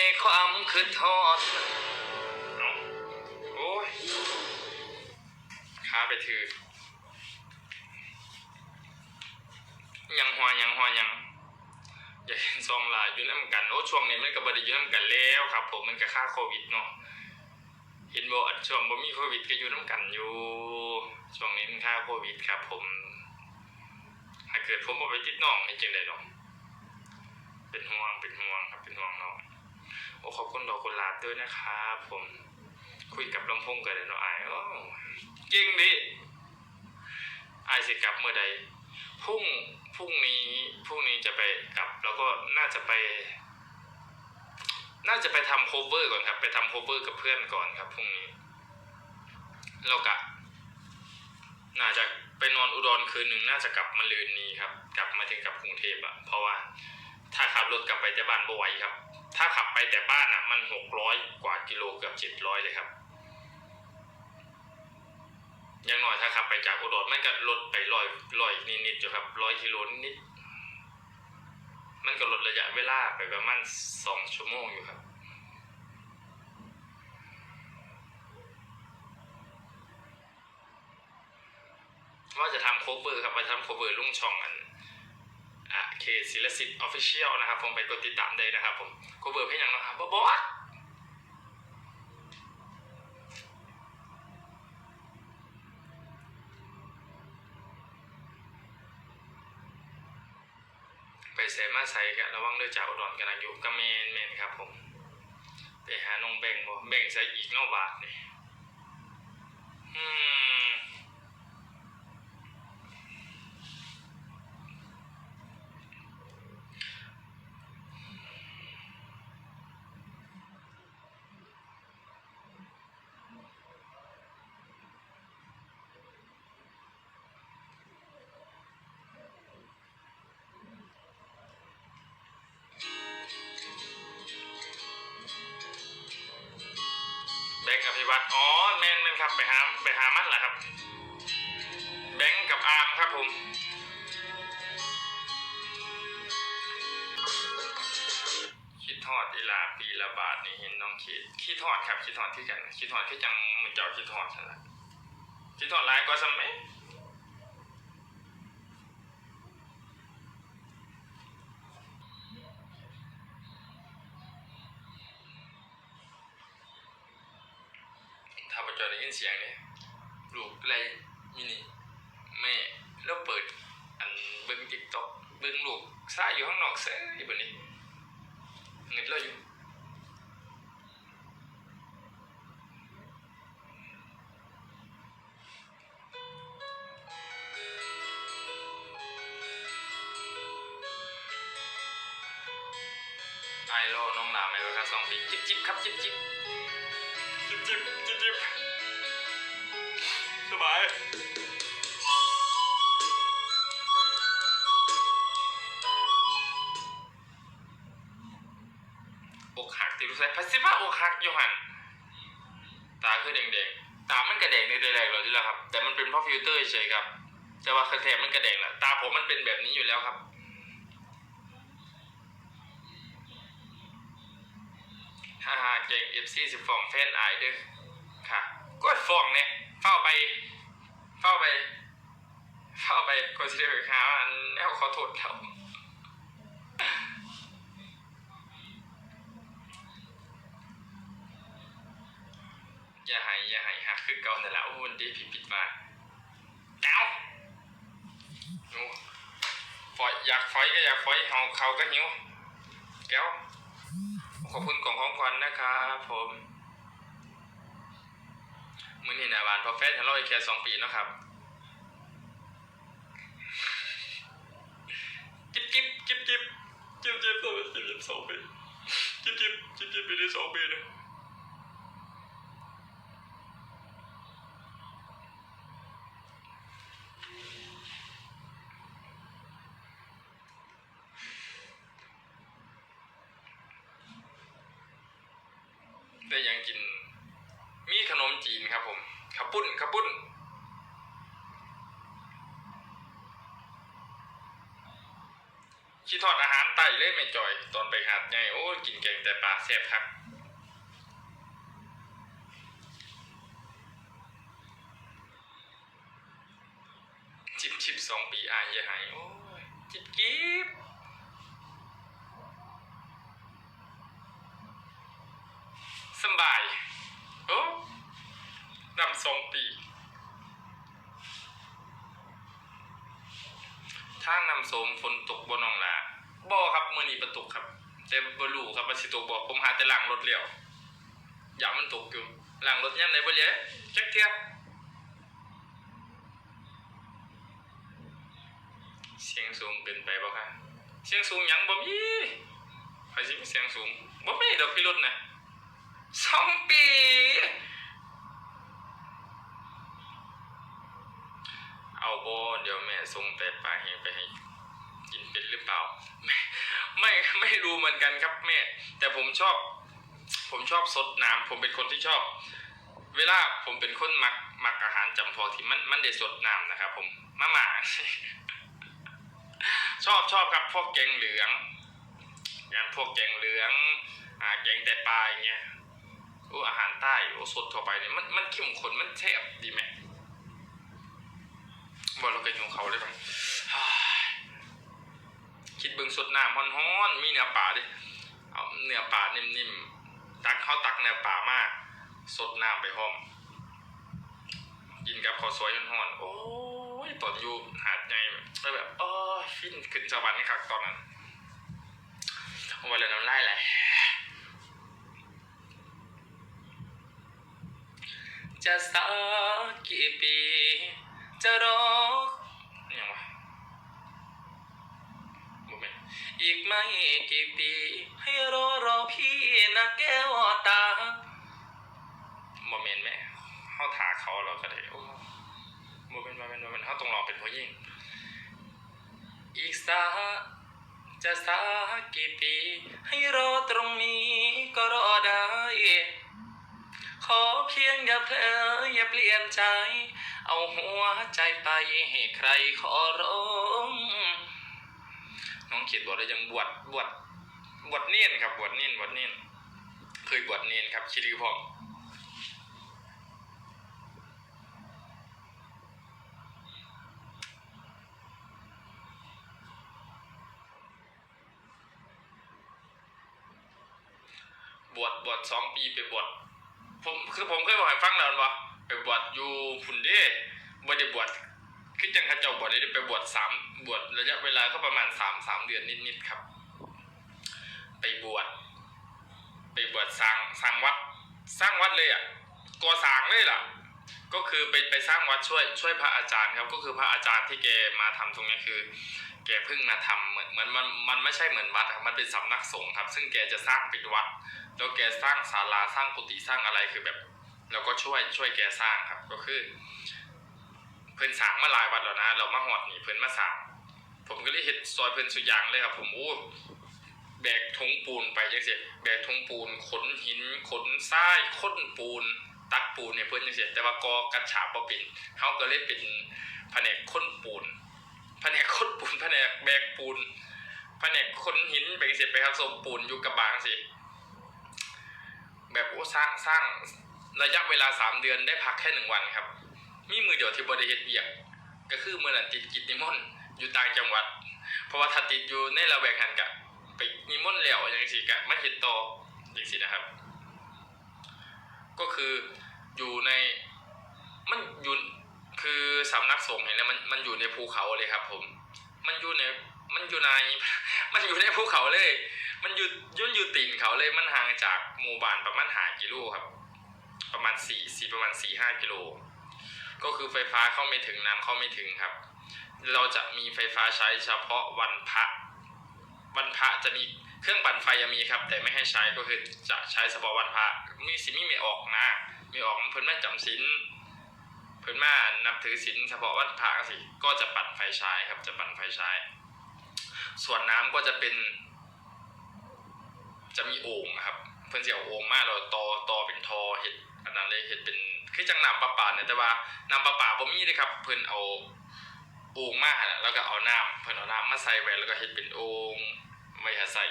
ในความคืดทอดเอาโอ้ยขาไปถือ ยังหัวยังหัวยังอย่าเห็นซองลายอยู่น้ำกันโอ้ช่วงนี้มันก็บไดีอยู่น้ำกันแล้วครับ ผมมันก็ค่าโควิดเนาะเห็นบอกช่วงบ่มีโควิดก็อยู่น้ำกันอยู่ ช่วงนี้มันค่าโควิดครับ ผมถ้าเกิดผมบ่ไปติดน้องให้จังได๋เนาะเป็นห่วงเป็นห่วงครับเป็นห่วงน้อง โอ้ขอบคุณดอกกุหลาบด้วยนะครับผมคุยกับลำพงกันเลยเนาะอายโอ้เก่งดิไอายสิกลับเมื่อใดพรุ่งพรุ่งนี้พรุ่งนี้จะไปกลับ แล้วก็น่าจะไป น่าจะไปทำโคเวอร์ก่อนครับ ไปทำโคเวอร์กับเพื่อนก่อนครับพรุ่งนี้แล้วกะน่าจะไปนอนอุดรคืนหนึ่งน่าจะกลับมาลืนนี้ครับ กลับมาถึงกลับกรุงเทพอะเพราะว่าถ้าขับรถกลับไปแต่บ้านบ่ไหวครับ ถ้าขับไปแต่บ้านอะ มันหกร้อยกว่ากิโลเกือบเจ็ดร้อยเลยครับอยังหน้อยถ้าขับไปจากอุดรมันก็ลดไปร้อยร้อยนิดๆอยู่ครับร้อยกิโลนิดมันก็ลดระยะเวลาไปประมาณสองชั่วโมงอยู่ครับ ว่าจะทำโคเวอร์ครับว่าจะทำโคเวอร์ลุ่งช่องอัน อะเคศิลสิทธิ์ออฟฟิเชียลนะครับ ผมไปกดติดตามได้นะครับ ผมโคเวอร์เพลงยังนะครับบ๊อบบ๊อบไปเสมาใส่กันระวังเด้วยจ่าอุดรกันอายุก็เมนเมนครับผมไปหาน้องแบ่งบ่แบ่งใส่อีกนอกบาทนี่อืม งค์กับพิวัตรอ๋อแมนแมนครับไปหาไปหามันแหละครับ แบงค์กับอาร์มครับผมคิดทอดอีหลาปีละบาทนี่เห็นน้องคิดคิดทอดครับคิดทอดที่กันคิดทอดที่จังมือเจ้าคิดทอดใช่ไหมคิดทอดหลายก็สมัยถ้ อได้ยินเสียงนี่ลูกไรมินี่แม่แล้วเปิด อันเบิ้งติ๊กต็อกเบิ้งลูกซ่าอยู่ข้างนอกเซ่แบบนี้เงินเลยอยู่ไอโลน้องหลามไอโลครับสองปีจิบจิบครับจิบจิบ ติรู้สึกพัสิว่าอกหักอยู่หันตาคือแดงๆตามันกระแดงในแรกเลยที่แล้วครับ แต่มันเป็นเพราะฟิลเตอร์เฉยๆครับ แต่ว่าแท้ๆมันกระแดงแหละตาผมมันเป็นแบบนี้อยู่แล้วครับฮ่าฮ่าเก่งเอฟซีสิฟองแฟนอายเด้อค่ะกดฟองเนี่ยเฝ้าไปเฝ้าไปเฝ้าไปก็จะได้ไปหาอันแล้วขอโทษครับ อย่าใหายอย่าใหายหักคือเก่าแต่ละวันดีผิดผิดมาเก้าโอ้ฝอยอยากฝอยก็อยากฝอยเฮาเขาก็หิวแก้วขอบคุณกล่องของขวัญนะครับผมมื้อนี้หนาบานพอแฟนฮัลโหลอีกแค่สองปีเนาะครับจิ๊บจิ๊บจิ๊บจิ๊บจิ๊บจิ๊บตัวจิ๊บจิ๊บสองปีจิ๊บจิ๊บจิ๊บจิ๊บปีนี้สองปีเลย ได้ยังกิน มีขนมจีนครับผมขับปุ้นขับปุ้นคิดทอดอาหารไต่เลยไมไม่จ่อย ตอนไปหาดใหญ่โอ้กินแกงแต่ปลาแซ่บครับชิบสองปีอายอย่าหายโอ้ยจิบกิบสำบาย โอ้ดำ สองปี ทางนำโสมฝนตกบนนองลาบ่ครับมือนี้ประตกครับ แต่บ่รู้ครับว่าสิตกบ่ผมหาแต่หล้างรถแล้วอย่ามันตกอยู่ล้างรถยามใดบ่เหลยจักเที่ยเสียงสูงเกินไปบ่ครับเสียงสูงยังบ่มีใครสิมีเสียงสูงบ่มีดอกพี่รถนะสองปี เอาโบเดี๋ยวแม่ส่งแต่ปลาเฮงไปให้กินเป็นหรือเปล่าไม่ไม่ไม่รู้เหมือนกันครับแม่ แต่ผมชอบ ผมชอบสดน้ำผมเป็นคนที่ชอบ เวลาผมเป็นคนมักมักอาหารจำพอที่มันมันได้สดน้ำนะครับ ผมมาหมาชอบชอบครับพวกแกงเหลืองอย่างพวกแกงเหลืองอ่าแกงแต่ปลาอย่างเงี้ยโอ้อาหารใต้โอ้สดเข้าไปเนี่ยมันมันเข้มข้นมันแซ่บดีไหม บ่เราก็อยู่เขาเลยมั้งคิดเบิ่งสดน้ำฮ้อนๆมีเนื้อปลาดิเอาเนื้อปลานิ่มๆตักเขาตักเนื้อปลามาก สดน้ำไปห้อมกินกับข้าวสวยฮ้อนๆโอ้ยตอนอยู่หาดใหญ่ไปแบบโอ้ยฟินขึ้นสวรรค์ครับตอนนั้นเอาไว้เลยน้ำลายไหลจะสักกี่ปี จะรออย่างวะบ่แม่น อีกไม่กี่ปี ให้รอรอพี่นะแก้วตาบ่แม่นแม่เฮาถาเขาเราก็ได้โอ้บ่แม่นบ่แม่นบ่แม่นต์เฮาต้องรอเป็นผู้หญิงอีกสักจะสักกี่ปี ให้รอตรงนี้ก็รอได้ ขอเพียงอย่าเพลออย่าเปลี่ยนใจ เอาหัวใจไปให้ใครขอร้อง เขียนบทแล้วยังบวชบวชบวชเนียนครับ บวชเนียนบวชเนียนเคยบวชเนียนครับคิดดูพอบบวชบวชสองปีไปบวชผมคือผมเคยบอกให้ฟังแล้วว่าไปบวชอยู่พุ่นเด้บ่ได้บวช คือจังเขาเจ้าบวชได้ไปบวชสามบวชระยะเวลาก็ประมาณสามสามเดือนนิดๆครับ ไปบวชไปบวชสร้างสร้างวัด สร้างวัดเลยอะก่อสร้างเลยล่ะ ก็คือไปไปสร้างวัดช่วย ช่วยพระอาจารย์ครับ ก็คือพระอาจารย์ที่แกมาทำตรงนี้คือ แกเพิ่งมาทำเหมือนเหมือนมันมันไม่ใช่เหมือนวัดครับมันเป็นสำนักสงฆ์ครับ ซึ่งแกจะสร้างเป็นวัด แล้วแกสร้างศาลาสร้างกุฏิสร้างอะไรคือแบบเราก็ช่วยช่วยแกสร้างครับ ก็คือ พิ่นสางมาหลายวันแล้วนะเรามาหอดนี่เพิ่นมาสางผมก็เลยเฮ็ดซอยเพิ่นสุยางเลยครับ ผมโอ้แบกทงปูนไปจังซี่แบกทงปูนขนหินขนทรายค้นปูน ตักปูนเนี่ยเพิ่นจังซี่แต่ว่ากอกัญชาบ่เป็นเฮาก็เลยเป็นแผนกค้นปูนแผนกค้นปูนแผนกแบกปูนแผนกขนหินไปจังซี่ไปครับสมปูนอยู่กับบางสิแบบโอ้สร้างสร้างระยะเวลาสามเดือนได้พักแค่หนึ่งวันครับ มีมือเดียวที่บริเหตุเบียก ก็คือเมื่อนั้นติดกิจนิมนต์อยู่ต่างจังหวัด เพราะว่าถ้าติดอยู่ในละแวกหันกะไปนิมนต์แล้วอย่างสี่กะไม่เห็นต่ออย่างสี่นะครับ ก็คืออยู่ในมันอยู่คือสำนักสงฆ์เห็นแล้วมันมันอยู่ในภูเขาเลยครับ ผม มันอยู่ในมันอยู่ใน มันอยู่ในภูเขาเลย มันอยู่ยุ่นอยู่ตีนเขาเลย มันห่างจากหมู่บ้านประมาณหากิโลครับ ประมาณสี่สี่ประมาณสี่ห้ากิโล ก็คือไฟฟ้าเข้าไม่ถึงน้ำเข้าไม่ถึงครับ เราจะมีไฟฟ้าใช้เฉพาะวันพระวันพระจะมีเครื่องปั่นไฟยังมีครับ แต่ไม่ให้ใช้ก็คือจะใช้เฉพาะวันพระมีสิมีไม่ออกนะมีออกเพิ่นมาจำศีลเพิ่นมานับถือศีลเฉพาะวันพระสิก็จะปั่นไฟใช้ครับ จะปั่นไฟใช้ ส่วนน้ำก็จะเป็น จะมีโอ่งครับ เพื่อนสิเอาโอ่งมากเราตอตอเป็นทอเห็ดอันนั้นเลยเห็ดเป็น คือจังน้ำประปาเนี่ยแต่ว่าน้ำประปาบ่มีเลยครับ เพื่นเอาโอ่งมาแล้วก็เอาน้ำเพื่นเอาน้ำมาใส่ไว้แล้วก็เห็ดเป็นโอ่งไว้หาใส่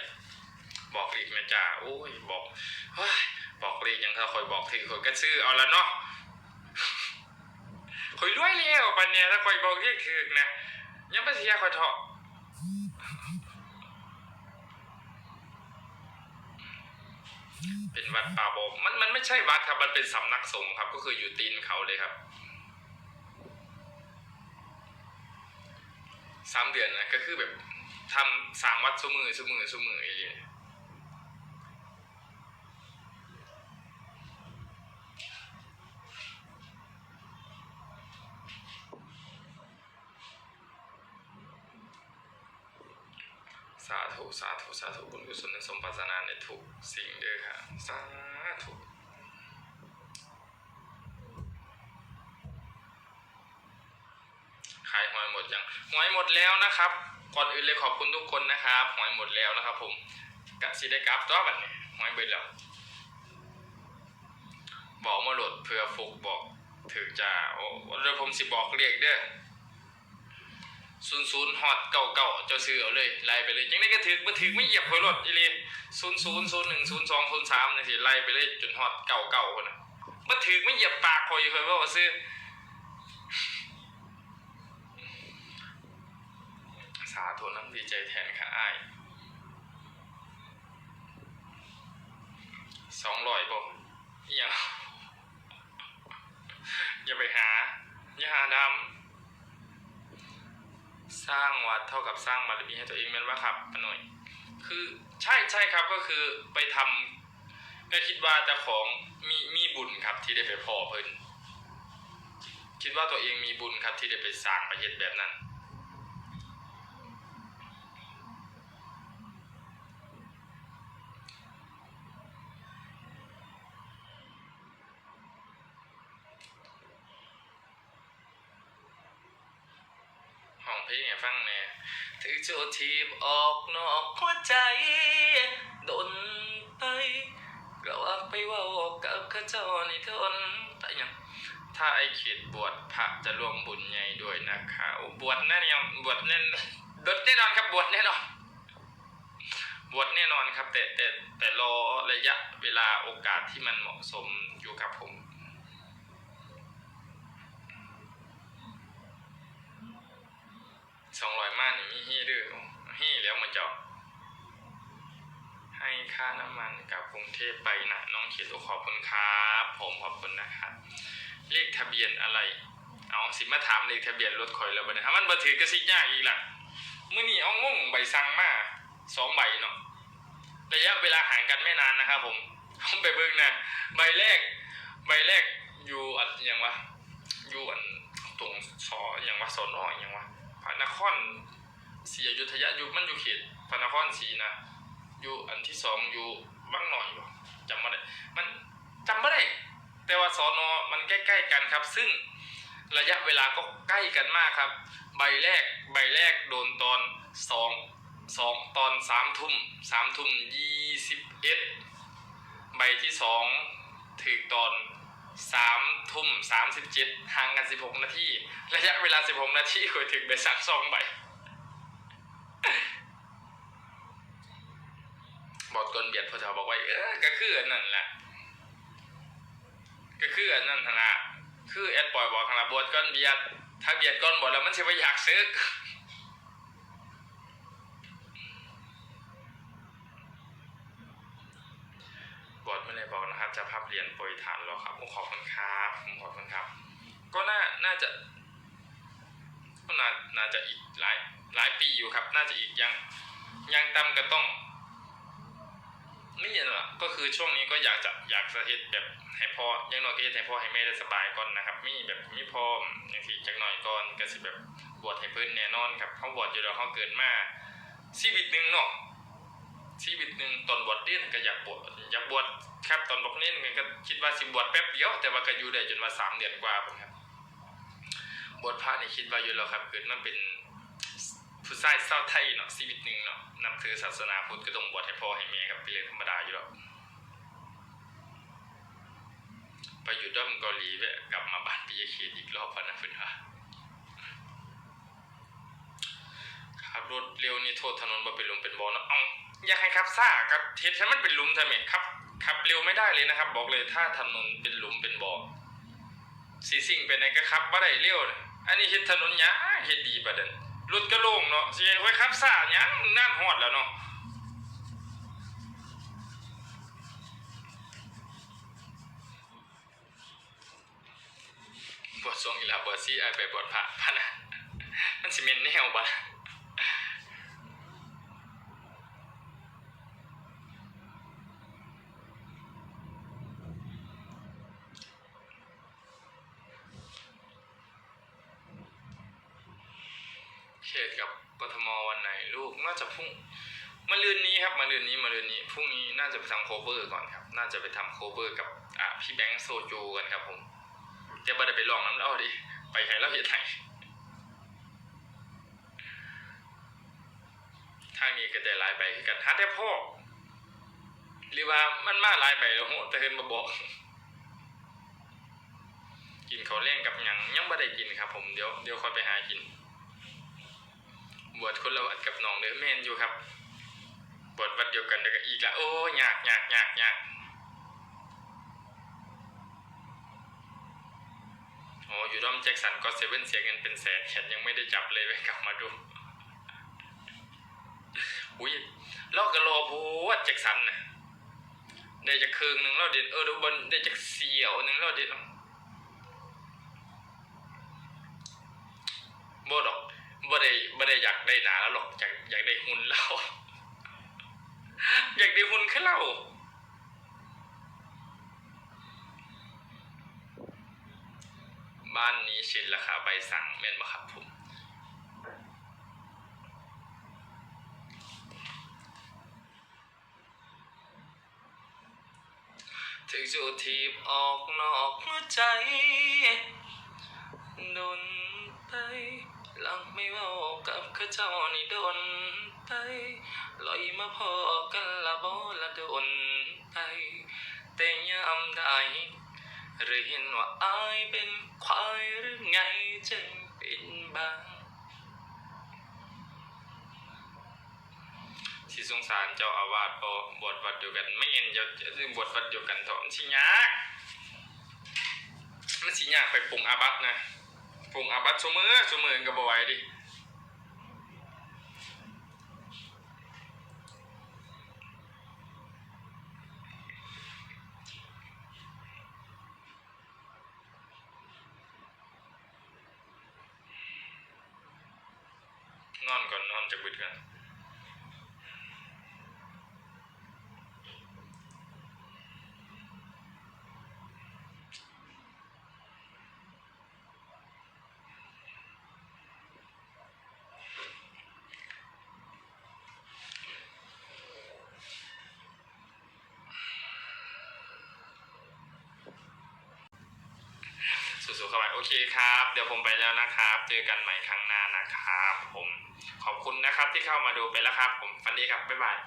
บอกเลขแม่จ่าโอ้ยบอกบอกเลขยังถ้าคอยบอกถึงคอยก็ซื้อเอาละเนาะคอยรวยแล้วปันเนี่ยถ้าคอยบอกเลขถึกนะยังไม่เสียคอยเถาะ เป็นวัดป่าบอมมันมันไม่ใช่วัดครับ มันเป็นสำนักสงฆ์ครับ ก็คืออยู่ตีนเขาเลยครับสามเดือนนะก็คือแบบทำสร้างวัดสมือสมือสมืออย่างเงี้ยสาธุสาธุสาธุบุญกุศลสมปรารถนาในทุกสิ่งเด้อค่ะสาธุ ขายหอยหมดยังหอยหมดแล้ว นะครับ ก่อนอื่นเลยขอบคุณทุกคนนะครับหอยหมดแล้วนะครับ ผมกะสิได้กราฟตัวบัดนี้หอยเบิดแล้ว บอกมาโหลดเพื่อฟุกบอกถือจ้าโอ้เดี๋ยวผมสิบอกเรียกเด้อศูนย์ศูนย์ฮอตเก่าเก่าเจ้าซื้อเอาเลยไล่ไปเลยยังได้ก็ถือมาถือไม่เหยียบหอยรถอีเลยศูนย์ศูนย์ศูนย์หนึ่งศูนย์สองศูนย์สามนี่สิไล่ไปเลยจนฮอตเก่าเก่าคนน่ะมาถือไม่เหยียบปากคอยเคยว่าซื้อาธุน้ำดีใจแทนค่ะอ้ายสองร้อยบ่อี่ยงอย่าไปหา อย่าหาดำสร้างวัดเท่ากับสร้างบารมีให้ตัวเองแม่นว่าครับปน่อย คือใช่ใช่ครับก็คือไปทำก็คิดว่าเจ้าของมีมีบุญครับที่ได้ไปพอเพิ่นคิดว่าตัวเองมีบุญครับที่ได้ไปสร้างประเทศแบบนั้น เพลงให้ฟังแหน่ถือโจทีบออกนอกหัวใจดนไปกระว่าไปว่ากับข้าเจ้านี่ทนแต่ยังถ้าไอ้เขตบวชพระจะร่วมบุญใหญ่ด้วยนะคะบวชแน่นอนบวชแน่นบวชแน่นอนครับบวชแน่นอนบวชแน่นอนครับแต่แต่แต่รอระยะเวลาโอกาสที่มันเหมาะสมอยู่ครับผม สองร้อยมานี่มีฮี้ด้วยฮี้แล้วมันจะให้ค่าน้ำมันกับกรุงเทพไปนะน้องเขียนขอบคุณครับผมขอบคุณนะครับเลขทะเบียนอะไรเอาสิมาถามเลขทะเบียนรถข่อยแล้วบัดนี้ถ้ามันบ่ถือก็สิยากอีกล่ะมื้อนี้เอางงใบสั่งมาสองใบเนาะระยะเวลาห่างกันไม่นานนะครับผมผมไปเบิ่งนะใบแรก ใบแรกอยู่อันหยังวะอยู่อันตรงสอหยังวะสอนอหยังวะ ระนครศรีอยุธยาอยู่มันอยู่เขตพระนครศรีนะอยู่อันที่สองอยู่บางหน่อยบ่จำไม่ได้มันจำไม่ได้แต่ว่าสอนอมันใกล้ๆกันครับ ซึ่งระยะเวลาก็ใกล้กันมากครับ ใบแรกใบแรกโดนตอนสองสองตอนสามทุ่มสามทุ่มยี่สิบเอ็ดใบที่สองถึงตอน สามทุ่มสามสิบเจ็ดห่างกันสิบหกนาทีระยะเวลา16นาทีคุยถึงไปสั่งซองใบบอกตนเบียดพอเถาบอกไว้เออก็คืออันนั้นแหละก็คืออันนั้นธนาคือแอดปล่อยบอกธนาบวชก้อนเบียดถ้าเบียดก้อนบวชแล้วมันจะไปอยากซื้อ บอดไม่ได้บอกนะครับ จะพับเหรียญโปรยทานหรอครับผมขอบคุณครับผมขอบคุณครับ ก็น่าน่าจะก็น่าน่าจะอีกหลายหลายปีอยู่ครับ น่าจะอีกยังยังต่ำก็ต้องไม่เย็นหรอกก็คือช่วงนี้ก็อยากจะอยากจะเฮ็ดแบบให้พ่อยังน้อยก็เฮ็ดให้พ่อให้แม่ได้สบายก่อนนะครับ มีแบบมีพ่ออย่างที่จักหน่อยก่อนก็สิแบบบวชให้เพิ่นแน่นอนครับเขาบวชอยู่แล้วเขาเกิดมาชีวิตหนึ่งเนาะ ชีวิตหนึ่งตอนบวชเรียนก็อยากบวชอยากบวชครับตอนบวชเรียนก็คิดว่าสิบวชแป๊บเดียว แต่ว่าก็อยู่ได้จนว่าสามเดือนกว่าครับบทพระนี่คิดว่าอยู่แล้วครับเกิดมาเป็นผู้ชายเศร้าไทยเนาะชีวิตหนึ่งเนาะนับถือศาสนาพุทธก็ต้องบวชให้พ่อให้แม่ครับเป็นเรื่องธรรมดาอยู่แล้วไปอยู่ด้อมเกาหลีแวะกลับมาบ้านปิยเคียนอีกรอบพะนะเพื่อนว่าครับรถเร็วนี่โทษถนนบ่เป็นลมเป็นบอเนาะอ้าอ ยากให้ขับซ่าก็เฮ็ดให้มันเป็นหลุมทำไมครับขับเร็วไม่ได้เลยนะครับ บอกเลยถ้าถนนเป็นหลุมเป็นบ่อสีสิ่งไปไหนก็ขับบ่ได้เร็วนะอันนี้เฮ็ดถนนยาเฮ็ดดีประเด็นรถก็โล่งเนาะสิให้ไว้ขับซ่ายังนั่นฮอดแล้วเนาะบททรงอีหลาบทซี่ไอไปบทพระพะนะมันสิเมนแนวบะเขตกับกทมวันไห น่าจะพุ่งมาลืนนี้ครับมาลืนนี้มาลืนนี้พรุ่งนี้น่าจะไปทำโคเวอร์ก่อนครับ น่าจะไปทำโคเวอร์กับอ่าพี่แบงค์โซจูกันครับผมเดี๋ยวบ่ได้ไปลองน้ำเล่าดิไปใครเล่าเห็นไหนทางนี้ก็ได้ลายใบคือกันหาแต่พ่อหรือว่ามันมาลายใบแล้วโหแต่เห็นมาบอก กินเขาวเล่งกับหยังยังบ่ได้กินครับ ผมเดี๋ยวเดี๋ยวค่อยไปหากิน บวชคนละวัด กับน้องเด้อแมนอยู่ครับบวชวัดเดียวกันแล้วก็อีกละโอ้ยากยากยากยากโอ้อยู่ด้อมแจ็คสันก็เซเว่นเสียเงินเป็นแสนฉันยังไม่ได้จับเลยไปกลับมาดูอุ้ยเรากรอโพวดแจ็คสันนะได้จากครึ่งหนึ่งเราเด็ดเออดูบนได้จากเสี่ยวหนึ่งเราเด็ดบ่ดอก บ่ได้บ่ได้อยากได้หนาแล้วหรอกอยากอยากได้หุ่นเราอยากได้หุ่นแค่เราบ้านนี้ชินราคาใบสั่งแม่นบ่ครับผมถึงจูทีบออกนอกหัวใจโดนไป หลังไม่เว่ากับข้าเจ้านี่โดนไปลอยมาพอกันละบ่ละโดนไปแต่ยามใดหรือเห็นว่าอายเป็นควายหรือไงจึงเป็นบางที่สงสารเจ้าอาวาสพอบวชวัดเดียวกัน ไม่เห็นเจะจะบวชวัดเดียวกันเถอะมันสิยากมันสิยากไปปรุงอาบัตนะ ปรุงอาบัตสมือสมือกับบไหวดินอนก่อนนอนจะบิดกัน สู้ๆเข้าไปโอเคครับ เดี๋ยวผมไปแล้วนะครับ เจอกันใหม่ครั้งหน้านะครับ ผมขอบคุณนะครับที่เข้ามาดูไปแล้วครับ ผมฟันดีครับบ๊ายบาย